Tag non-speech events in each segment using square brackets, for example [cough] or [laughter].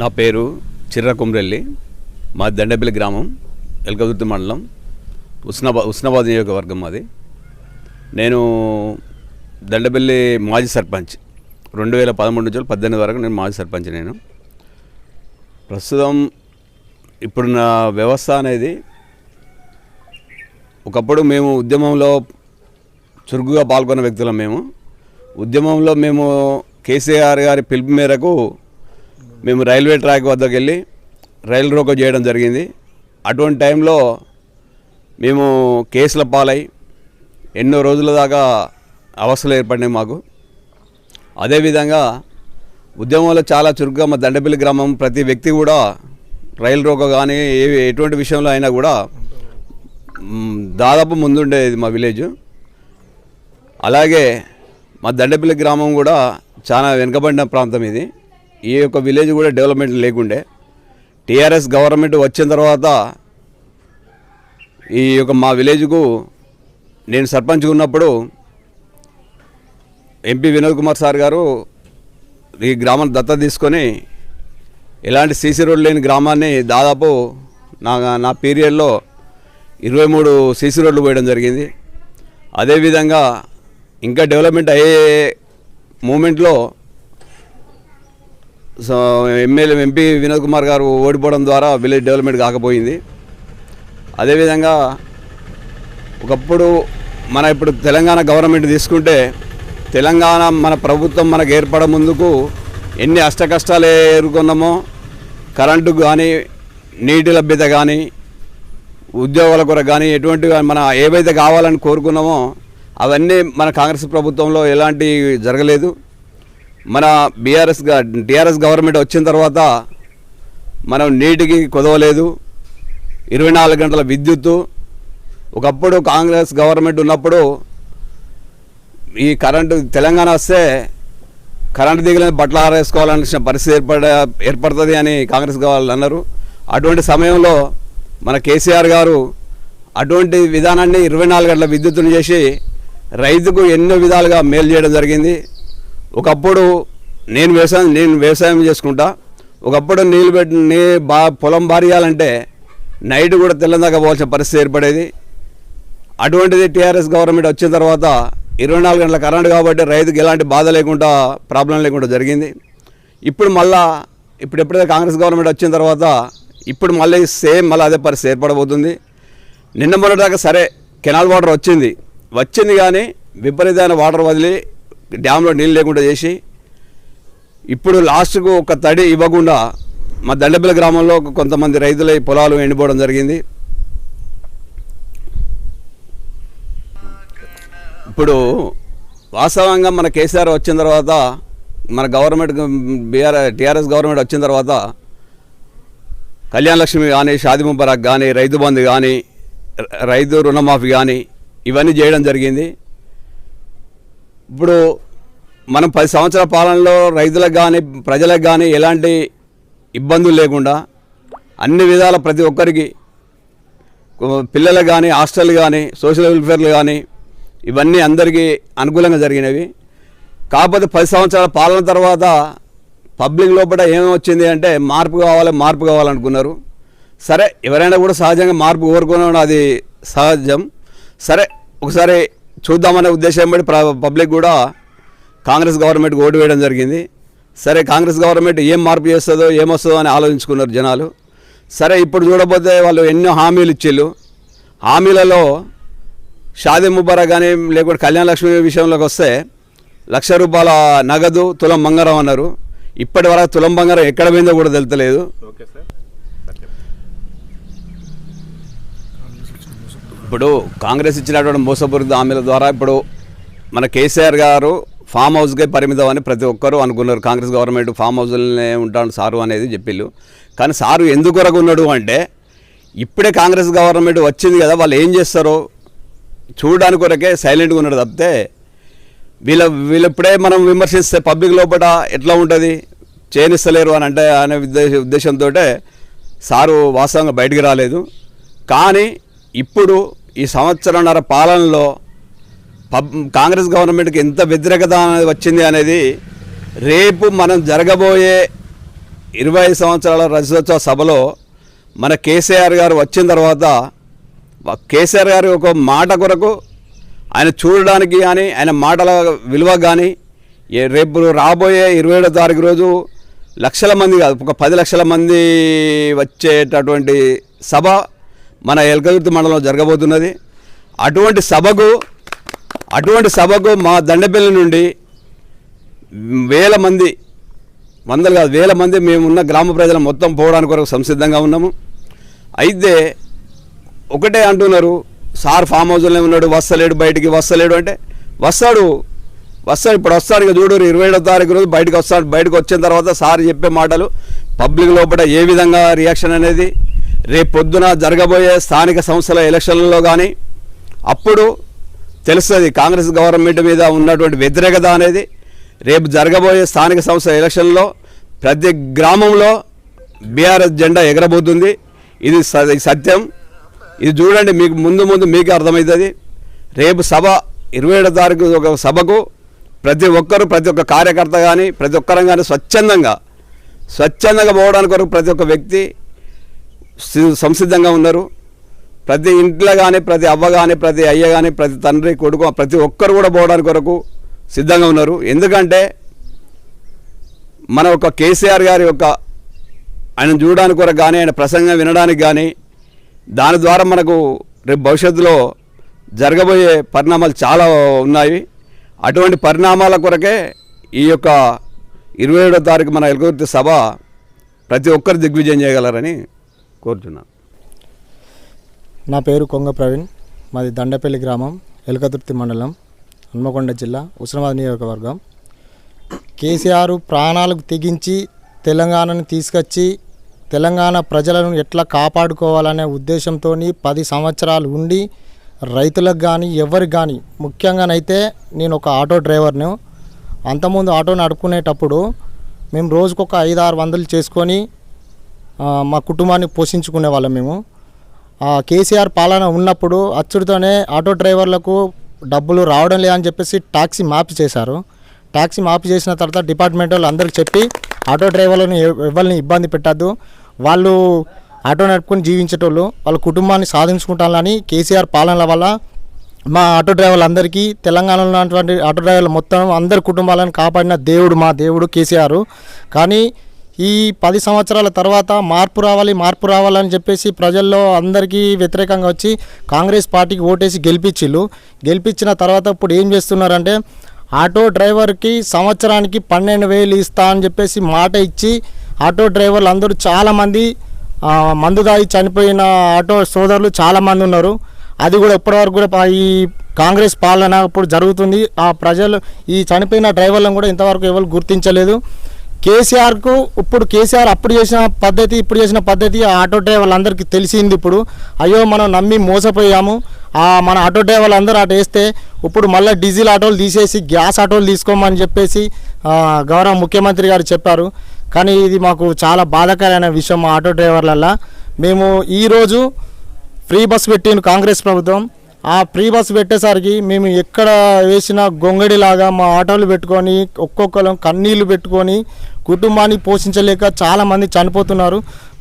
నా పేరు చిర్ర కుమ్రెల్లి. మా దండపల్లి గ్రామం ఎల్కదుర్తి మండలం ఉస్నాబా ఉస్నాబాద్ నియోజకవర్గం మాది. నేను దండపల్లి మాజీ సర్పంచ్. రెండు వేల పదమూడు నుంచి పద్దెనిమిది వరకు నేను మాజీ సర్పంచ్ నేను. ప్రస్తుతం ఇప్పుడు నా వ్యవస్థ అనేది ఒకప్పుడు మేము ఉద్యమంలో చురుకుగా పాల్గొన్న వ్యక్తులం మేము. ఉద్యమంలో మేము కేసీఆర్ గారి పిలుపు మేరకు మేము రైల్వే ట్రాక్ వద్దకు వెళ్ళి రైలు రోకో చేయడం జరిగింది. అటువంటి టైంలో మేము కేసుల పాలై ఎన్నో రోజుల దాకా అవస్థలు ఏర్పడినాయి మాకు. అదేవిధంగా ఉద్యమంలో చాలా చురుగ్గా మా దండపల్లి గ్రామం ప్రతి వ్యక్తి కూడా రైలు రోకో కానీ ఏ ఎటువంటి విషయంలో అయినా కూడా దాదాపు ముందుండేది మా విలేజ్. అలాగే మా దండపల్లి గ్రామం కూడా చాలా వెనుకబడిన ప్రాంతం ఇది. ఈ యొక్క విలేజ్ కూడా డెవలప్మెంట్ లేకుండే. టీఆర్ఎస్ గవర్నమెంట్ వచ్చిన తర్వాత ఈ యొక్క మా విలేజ్కు నేను సర్పంచ్ ఉన్నప్పుడు ఎంపీ వినోద్ కుమార్ సార్ గారు ఈ గ్రామాన్ని దత్త తీసుకొని ఎలాంటి సీసీ రోడ్డు లేని గ్రామాన్ని దాదాపు నా నా పీరియడ్లో ఇరవై మూడు సీసీ రోడ్లు పోయడం జరిగింది. అదేవిధంగా ఇంకా డెవలప్మెంట్ అయ్యే మూమెంట్లో so MLA MP Vinod Kumar garu ఓడిపోవడం ద్వారా విలేజ్ డెవలప్మెంట్ కాకపోయింది. అదేవిధంగా ఒకప్పుడు మన ఇప్పుడు తెలంగాణ గవర్నమెంట్ తీసుకుంటే తెలంగాణ మన ప్రభుత్వం మనకు ఏర్పడ ముందుకు ఎన్ని అష్టకష్టాలు ఎదుర్కొన్నామో కరెంటు కానీ నీటి లభ్యత కానీ ఉద్యోగాల కొరకు కానీ ఎటువంటి మన ఏవైతే కావాలని కోరుకున్నామో అవన్నీ మన కాంగ్రెస్ ప్రభుత్వంలో ఎలాంటి జరగలేదు. మన బీఆర్ఎస్ టీఆర్ఎస్ గవర్నమెంట్ వచ్చిన తర్వాత మనం నీటికి కుదవలేదు. ఇరవై నాలుగు గంటల విద్యుత్తు. ఒకప్పుడు కాంగ్రెస్ గవర్నమెంట్ ఉన్నప్పుడు ఈ కరెంటు తెలంగాణ వస్తే కరెంటు దిగులని బట్టలు ఆరేసుకోవాలనిసిన పరిస్థితి ఏర్పడ ఏర్పడుతుంది అని కాంగ్రెస్ వాళ్ళు అన్నారు. అటువంటి సమయంలో మన కేసీఆర్ గారు అటువంటి విధానాన్ని ఇరవై నాలుగు గంటల విద్యుత్తును చేసి రైతుకు ఎన్నో విధాలుగా మేలు చేయడం జరిగింది. ఒకప్పుడు నేను వ్యవసాయం నేను వ్యవసాయం చేసుకుంటా. ఒకప్పుడు నీళ్ళు పెట్టి నీ బా పొలం బారియాలంటే నైట్ కూడా తెల్లందాకా పోవాల్సిన పరిస్థితి ఏర్పడేది. అటువంటిది టీఆర్ఎస్ గవర్నమెంట్ వచ్చిన తర్వాత ఇరవై నాలుగు గంటల కరెంట్ కాబట్టి రైతుకి ఎలాంటి బాధ లేకుండా ప్రాబ్లం లేకుండా జరిగింది. ఇప్పుడు మళ్ళా ఇప్పుడు ఎప్పుడైతే కాంగ్రెస్ గవర్నమెంట్ వచ్చిన తర్వాత ఇప్పుడు మళ్ళీ సేమ్ మళ్ళీ అదే పరిస్థితి ఏర్పడబోతుంది. నిన్న మొన్నటిదాకా సరే కెనాల్ వాటర్ వచ్చింది. వచ్చింది కానీ విపరీతమైన వాటర్ వదిలి డ్యాంలో నీళ్ళు లేకుండా చేసి ఇప్పుడు లాస్ట్కు ఒక తడి ఇవ్వకుండా మా దండపల్లి గ్రామంలో కొంతమంది రైతుల పొలాలు ఎండిపోవడం జరిగింది. ఇప్పుడు వాస్తవంగా మన కేసీఆర్ వచ్చిన తర్వాత మన గవర్నమెంట్ బీఆర్ టీఆర్ఎస్ గవర్నమెంట్ వచ్చిన తర్వాత కళ్యాణ లక్ష్మి కానీ షాది ముబారక్ కానీ రైతు బంధు కానీ రైతు రుణమాఫీ కానీ ఇవన్నీ చేయడం జరిగింది. ఇప్పుడు మనం పది సంవత్సరాల పాలనలో రైతులకు కానీ ప్రజలకు కానీ ఎలాంటి ఇబ్బందులు లేకుండా అన్ని విధాల ప్రతి ఒక్కరికి పిల్లలకు కానీ హాస్టల్ కానీ సోషల్ వెల్ఫేర్లు కానీ ఇవన్నీ అందరికీ అనుకూలంగా జరిగినవి. కాకపోతే పది సంవత్సరాల పాలన తర్వాత పబ్లిక్ లోపల ఏమొచ్చింది అంటే మార్పు కావాలి మార్పు కావాలనుకున్నారు. సరే ఎవరైనా కూడా సహజంగా మార్పు కోరుకోవడం అది సహజం. సరే ఒకసారి చూద్దామనే ఉద్దేశం బట్టి పబ్లిక్ కూడా కాంగ్రెస్ గవర్నమెంట్కి ఓటు వేయడం జరిగింది. సరే కాంగ్రెస్ గవర్నమెంట్ ఏం మార్పు చేస్తుందో ఏమొస్తుందో అని ఆలోచించుకున్నారు జనాలు. సరే ఇప్పుడు చూడబోతే వాళ్ళు ఎన్నో హామీలు ఇచ్చిళ్ళు. హామీలలో షాదీ ముబారక్ కానీ లేకుంటే కళ్యాణ లక్ష్మి విషయంలోకి వస్తే లక్ష రూపాయల నగదు తులం బంగారం అన్నారు. ఇప్పటి వరకు తులం బంగారం ఎక్కడ పోయిందో కూడా తెలుతలేదు ఓకే సార్ ఇప్పుడు కాంగ్రెస్ ఇచ్చినటువంటి మోసపూరిత హామీల ద్వారా ఇప్పుడు మన కేసీఆర్ గారు ఫామ్ హౌస్కే పరిమితం అని ప్రతి ఒక్కరూ అనుకున్నారు. కాంగ్రెస్ గవర్నమెంట్ ఫామ్ హౌస్లోనే ఉంటాడు సారు అనేది చెప్పిళ్ళు. కానీ సారు ఎందుకొరకు ఉన్నాడు అంటే ఇప్పుడే కాంగ్రెస్ గవర్నమెంట్ వచ్చింది కదా వాళ్ళు ఏం చేస్తారో చూడడానికి కొరకే సైలెంట్గా ఉన్నాడు తప్పితే వీళ్ళ వీళ్ళప్పుడే మనం విమర్శిస్తే పబ్లిక్ లోపల ఎట్లా ఉంటుంది? చేయనిస్తలేరు అని అంటే అనే ఉద్దేశ ఉద్దేశంతో సారు వాస్తవంగా బయటికి రాలేదు. కానీ ఇప్పుడు ఈ సంవత్సరంన్నర పాలనలో పబ్ కాంగ్రెస్ గవర్నమెంట్కి ఎంత వ్యతిరేకత అనేది వచ్చింది అనేది రేపు మనం జరగబోయే ఇరవై ఐదు సంవత్సరాల రజతోత్సవ సభలో మన కేసీఆర్ గారు వచ్చిన తర్వాత కేసీఆర్ గారి ఒక మాట కొరకు ఆయన చూడడానికి కానీ ఆయన మాటల విలువ కానీ ఏ- రేపు రాబోయే ఇరవై ఏడో తారీఖు రోజు లక్షల మంది కాదు ఒక పది లక్షల మంది వచ్చేటటువంటి సభ మన ఎల్కదుర్తి మండలంలో జరగబోతున్నది. అటువంటి సభకు అటువంటి సభకు మా దండపల్లి నుండి వేల మంది వందలు కాదు వేల మంది మేమున్న గ్రామ ప్రజలు మొత్తం పోవడానికి కొరకు సంసిద్ధంగా ఉన్నాము. అయితే ఒకటే అంటున్నారు సార్ ఫామ్ హౌస్లోనే ఉన్నాడు వస్తలేడు బయటికి వస్తలేడు అంటే వస్తాడు వస్తాడు ఇప్పుడు వస్తాడు ఇక చూడు ఇరవై ఏడో తారీఖు రోజు బయటకు వస్తాడు బయటకు వచ్చిన తర్వాత సార్ చెప్పే మాటలు పబ్లిక్ లోపల ఏ విధంగా రియాక్షన్ అనేది రేపు పొద్దున జరగబోయే స్థానిక సంస్థల ఎలక్షన్లలో కానీ అప్పుడు తెలుస్తుంది కాంగ్రెస్ గవర్నమెంట్ మీద ఉన్నటువంటి వ్యతిరేకత అనేది. రేపు జరగబోయే స్థానిక సంస్థల ఎలక్షన్లో ప్రతి గ్రామంలో బీఆర్ఎస్ జెండా ఎగరబోతుంది. ఇది సత్యం. ఇది చూడండి మీకు ముందు ముందు మీకు అర్థమవుతుంది. రేపు సభ ఇరవై ఏడో తారీఖు ఒక సభకు ప్రతి ఒక్కరు ప్రతి ఒక్క కార్యకర్త కానీ ప్రతి ఒక్కరం కానీ స్వచ్ఛందంగా స్వచ్ఛందంగా పోవడానికి కొరకు ప్రతి ఒక్క వ్యక్తి సంసిద్ధంగా ఉన్నారు. ప్రతి ఇంట్లో కానీ ప్రతి అవ్వ కానీ ప్రతి అయ్య కానీ ప్రతి తండ్రి కొడుకు ప్రతి ఒక్కరు కూడా పోవడానికి కొరకు సిద్ధంగా ఉన్నారు. ఎందుకంటే మన ఒక కేసీఆర్ గారి యొక్క ఆయన చూడడానికి కొరకు కానీ ఆయన ప్రసంగం వినడానికి కానీ దాని ద్వారా మనకు రేపు భవిష్యత్తులో జరగబోయే పరిణామాలు చాలా ఉన్నాయి. అటువంటి పరిణామాల కొరకే ఈ యొక్క ఇరవై ఏడో తారీఖు మన ఎలుగుర్తి సభ ప్రతి ఒక్కరు దిగ్విజయం చేయగలరని కోరుతున్నాను నా పేరు కొంగ ప్రవీణ్. మాది దండపల్లి గ్రామం ఎలకతుర్తి మండలం హన్మకొండ జిల్లా ఉస్మానాబాద్ నియోజకవర్గం. కేసీఆర్ ప్రాణాలకు తెగించి తెలంగాణను తీసుకొచ్చి తెలంగాణ ప్రజలను ఎట్లా కాపాడుకోవాలనే ఉద్దేశంతో పది సంవత్సరాలు ఉండి రైతులకు కానీ ఎవరికి కానీ ముఖ్యంగానైతే నేను ఒక ఆటో డ్రైవర్ను. అంతకుముందు ఆటో నడుపుకునేటప్పుడు మేము రోజుకొక ఐదు ఆరు వందలు చేసుకొని మా కుటుంబాన్ని పోషించుకునే వాళ్ళం మేము. కేసీఆర్ పాలన ఉన్నప్పుడు అచ్చుడితోనే ఆటో డ్రైవర్లకు డబ్బులు రావడం లేదని చెప్పేసి ట్యాక్సీ మాఫీ చేశారు. ట్యాక్సీ మాఫీ చేసిన తర్వాత డిపార్ట్మెంట్ వాళ్ళు అందరికి చెప్పి ఆటో డ్రైవర్లను ఎవరిని ఇబ్బంది పెట్టద్దు. వాళ్ళు ఆటో నడుపుకొని జీవించేటోళ్ళు వాళ్ళ కుటుంబాన్ని సాధించుకుంటానని కేసీఆర్ పాలనల వల్ల మా ఆటో డ్రైవర్లందరికీ తెలంగాణలో ఉన్నటువంటి ఆటో డ్రైవర్లు మొత్తం అందరి కుటుంబాలను కాపాడిన దేవుడు మా దేవుడు కేసీఆర్. కానీ ఈ పది సంవత్సరాల తర్వాత మార్పు రావాలి మార్పు రావాలని చెప్పేసి ప్రజల్లో అందరికీ వ్యతిరేకంగా వచ్చి కాంగ్రెస్ పార్టీకి ఓటేసి గెలిపించిళ్ళు. గెలిపించిన తర్వాత ఇప్పుడు ఏం చేస్తున్నారంటే ఆటో డ్రైవర్కి సంవత్సరానికి పన్నెండు వేలు ఇస్తా అని చెప్పేసి మాట ఇచ్చి ఆటో డ్రైవర్లు అందరూ చాలామంది మందు తాగి చనిపోయిన ఆటో సోదరులు చాలామంది ఉన్నారు. అది కూడా ఇప్పటివరకు కూడా ఈ కాంగ్రెస్ పాలన ఇప్పుడు జరుగుతుంది. ఆ ప్రజలు ఈ చనిపోయిన డ్రైవర్లను కూడా ఇంతవరకు ఎవరు గుర్తించలేదు. కేసీఆర్కు ఇప్పుడు కేసీఆర్ అప్పుడు చేసిన పద్ధతి ఇప్పుడు చేసిన పద్ధతి ఆ ఆటో డ్రైవర్లందరికీ తెలిసింది ఇప్పుడు. అయ్యో మనం నమ్మి మోసపోయాము. ఆ మన ఆటో డ్రైవర్లు అందరూ అటు వేస్తే ఇప్పుడు మళ్ళీ డీజిల్ ఆటోలు తీసేసి గ్యాస్ ఆటోలు తీసుకోమని చెప్పేసి గౌరవ ముఖ్యమంత్రి గారు చెప్పారు. కానీ ఇది మాకు చాలా బాధాకరమైన విషయం మా ఆటో డ్రైవర్లల్లో. మేము ఈరోజు ఫ్రీ బస్ పెట్టిన కాంగ్రెస్ ప్రభుత్వం. ఆ ఫ్రీ బస్ పెట్టేసరికి మేము ఎక్కడ వేసిన గొంగడిలాగా మా ఆటోలు పెట్టుకొని ఒక్కొక్కరు కన్నీళ్ళు పెట్టుకొని కుటుంబాన్ని పోషించలేక చాలామంది చనిపోతున్నారు.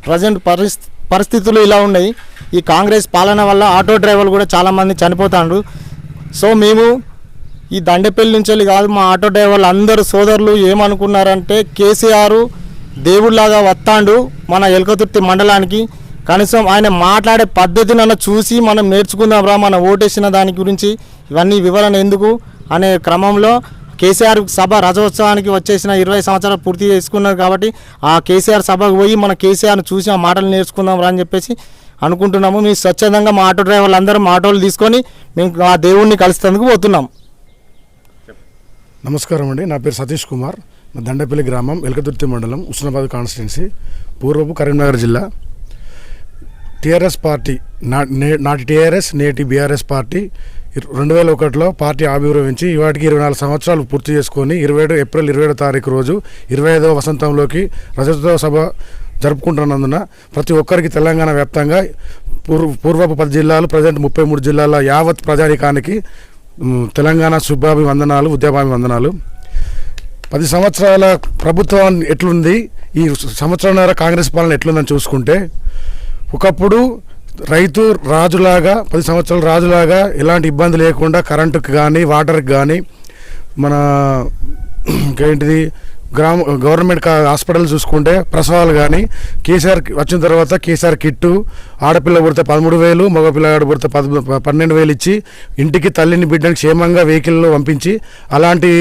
ప్రజెంట్ పరిస్థితి పరిస్థితులు ఇలా ఉన్నాయి. ఈ కాంగ్రెస్ పాలన వల్ల ఆటో డ్రైవర్లు కూడా చాలామంది చనిపోతాండ్రు. సో మేము ఈ దండపల్లి నుంచి వెళ్ళి కాదు మా ఆటో డ్రైవర్లు అందరు సోదరులు ఏమనుకున్నారంటే కేసీఆర్ దేవుడిలాగా వస్తాండు మన ఎలకతుర్తి మండలానికి. కనీసం ఆయన మాట్లాడే పద్ధతిని అన్న చూసి మనం నేర్చుకుందాం రా మనం ఓటేసిన దాని గురించి ఇవన్నీ వివరణ ఎందుకు అనే క్రమంలో కేసీఆర్ సభ రజోత్సవానికి వచ్చేసిన ఇరవై సంవత్సరాలు పూర్తి చేసుకున్నారు కాబట్టి ఆ కేసీఆర్ సభకు పోయి మన కేసీఆర్ను చూసి ఆ మాటలు నేర్చుకుందాం రా అని చెప్పేసి అనుకుంటున్నాము. మేము స్వచ్ఛందంగా మా ఆటో డ్రైవర్లు అందరం ఆటోలు తీసుకొని మేము ఆ దేవుణ్ణి కలిసేందుకు పోతున్నాం. నమస్కారం అండి. నా పేరు సతీష్ కుమార్. దండపల్లి గ్రామం వెలకదుర్తి మండలం ఉస్నాబాద్ కాన్స్టిట్యున్సీ. పూర్వపు కరీంనగర్ జిల్లా. టీఆర్ఎస్ పార్టీ నా నే- నాటి టీఆర్ఎస్ నేటి బీఆర్ఎస్ పార్టీ రెండు వేల ఒకటిలో పార్టీ ఆవిర్భవించి ఇవాటికి ఇరవై నాలుగు సంవత్సరాలు పూర్తి చేసుకొని ఇరవై ఏడు ఏప్రిల్ ఇరవై ఏడో తారీఖు రోజు ఇరవై ఐదవ వసంతంలోకి రజతోత్సవ సభ జరుపుకుంటున్నందున ప్రతి ఒక్కరికి తెలంగాణ వ్యాప్తంగా పూర్వ పూర్వపు పది జిల్లాలు ప్రజెంట్ ముప్పై మూడు జిల్లాల యావత్ ప్రజానికానికి తెలంగాణ శుభాభివందనాలు ఉద్యమాభివందనాలు పది సంవత్సరాల ప్రభుత్వం ఎట్లుంది ఈ సంవత్సరంన్నర కాంగ్రెస్ పాలన ఎట్లుందని చూసుకుంటే ఒకప్పుడు రైతు రాజులాగా పది సంవత్సరాల రాజులాగా ఎలాంటి ఇబ్బంది లేకుండా కరెంటుకి కానీ వాటర్కి కానీ మన ఇంకేంటిది గ్రామ గవర్నమెంట్ హాస్పిటల్ చూసుకుంటే ప్రసవాలు కానీ కేసీఆర్ వచ్చిన తర్వాత కేసీఆర్ కిట్టు ఆడపిల్ల పుడితే పదమూడు వేలు మగపిల్ల ఆడ పుడితే పద పన్నెండు వేలు ఇచ్చి ఇంటికి తల్లిని బిడ్డని క్షేమంగా వెహికల్లో పంపించి అలాంటి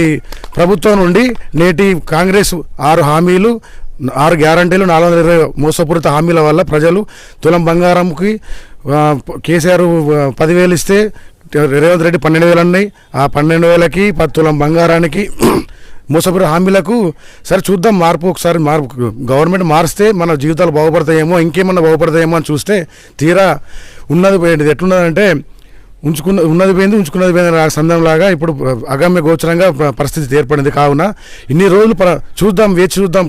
ప్రభుత్వం నుండి నేటి కాంగ్రెస్ ఆరు హామీలు ఆరు గ్యారంటీలు నాలుగు వందల ఇరవై మోసపూరిత హామీల వల్ల ప్రజలు తులం బంగారంకి కేసీఆర్ పదివేలు ఇస్తే రేవంత్ రెడ్డి పన్నెండు వేలు అన్నాయి. ఆ పన్నెండు వేలకి పది తులం బంగారానికి [clears throat] మోసపూరిత హామీలకు సరే చూద్దాం మార్పు ఒకసారి మార్పు. గవర్నమెంట్ మారిస్తే మన జీవితాలు బాగుపడతాయేమో ఇంకేమన్నా బాగుపడతాయేమో అని చూస్తే తీరా ఉన్నది పోయింది. ఎట్లున్నదంటే ఉంచుకున్న ఉన్నది పోయింది ఉంచుకున్నది పోయింది ఆ సందర్భంలాగా ఇప్పుడు అగమ్య గోచరంగా పరిస్థితి ఏర్పడింది. కావున ఇన్ని రోజులు చూద్దాం వేచి చూద్దాం.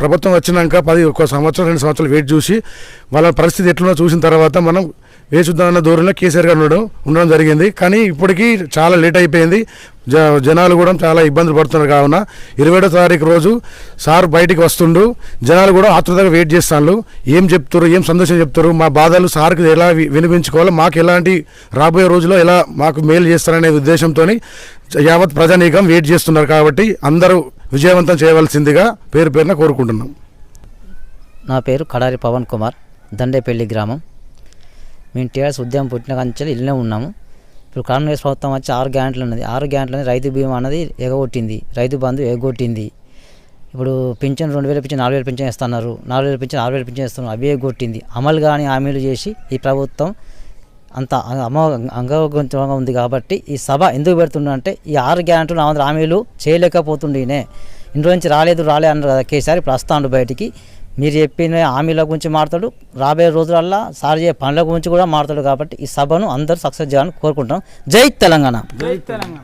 ప్రభుత్వం వచ్చినాక పది ఒక సంవత్సరం రెండు సంవత్సరాలు వెయిట్ చూసి వాళ్ళ పరిస్థితి ఎట్లున్నా చూసిన తర్వాత మనం వేచి చూద్దామన్న దూరంలో కేసీఆర్ గారు ఉండడం ఉండడం జరిగింది. కానీ ఇప్పటికీ చాలా లేట్ అయిపోయింది. జ జనాలు కూడా చాలా ఇబ్బందులు పడుతున్నారు కావున ఇరవై తారీఖు రోజు సార్ బయటికి వస్తుండు. జనాలు కూడా ఆతృతగా వెయిట్ చేస్తాను ఏం చెప్తారు ఏం సందేశం చెప్తారు మా బాధలు సార్కి ఎలా వినిపించుకోవాలో మాకు ఎలాంటి రాబోయే రోజుల్లో ఎలా మాకు మేలు చేస్తారనే ఉద్దేశంతో యావత్ ప్రజానీకం వెయిట్ చేస్తున్నారు కాబట్టి అందరూ విజయవంతం చేయవలసిందిగా పేరు పేరున కోరుకుంటున్నాం. నా పేరు కడారి పవన్ కుమార్ దండేపల్లి గ్రామం. మేము టీఆర్ఎస్ ఉద్యమం పుట్టిన కంచెలు వెళ్ళినే ఉన్నాము. ఇప్పుడు కాంగ్రెస్ ప్రభుత్వం వచ్చి ఆరు గ్యారెంట్లు ఉన్నది. ఆరు గ్యారెంట్లని రైతు బీమా అనేది ఎగగొట్టింది. రైతు బంధు ఎగొట్టింది. ఇప్పుడు పింఛన్ రెండు వేల పింఛన్ నాలుగు వేల పింఛన్ ఇస్తున్నారు నాలుగు వేల పింఛన్ ఆరు వేల పింఛన్ ఇస్తున్నారు అవి ఎగగొట్టింది అమలు కాని హామీలు చేసి ఈ ప్రభుత్వం అంత అమ అంగవంతంగా ఉంది కాబట్టి ఈ సభ ఎందుకు పెడుతుండే అంటే ఈ ఆరు గ్యారెంట్లు నాలుగు వందల హామీలు చేయలేకపోతుండేనే. ఇంట్లో నుంచి రాలేదు రాలే అన్నారు కదా కేసీఆర్. ఇప్పుడు వస్తాడు బయటికి. మీరు చెప్పిన హామీల గురించి మాట్లాడు. రాబోయే రోజులల్లా సార్ పనుల గురించి కూడా మాడతాడు కాబట్టి ఈ సభను అందరూ సక్సెస్ చేయాలని కోరుకుంటాం జై తెలంగాణ. జై తెలంగాణ.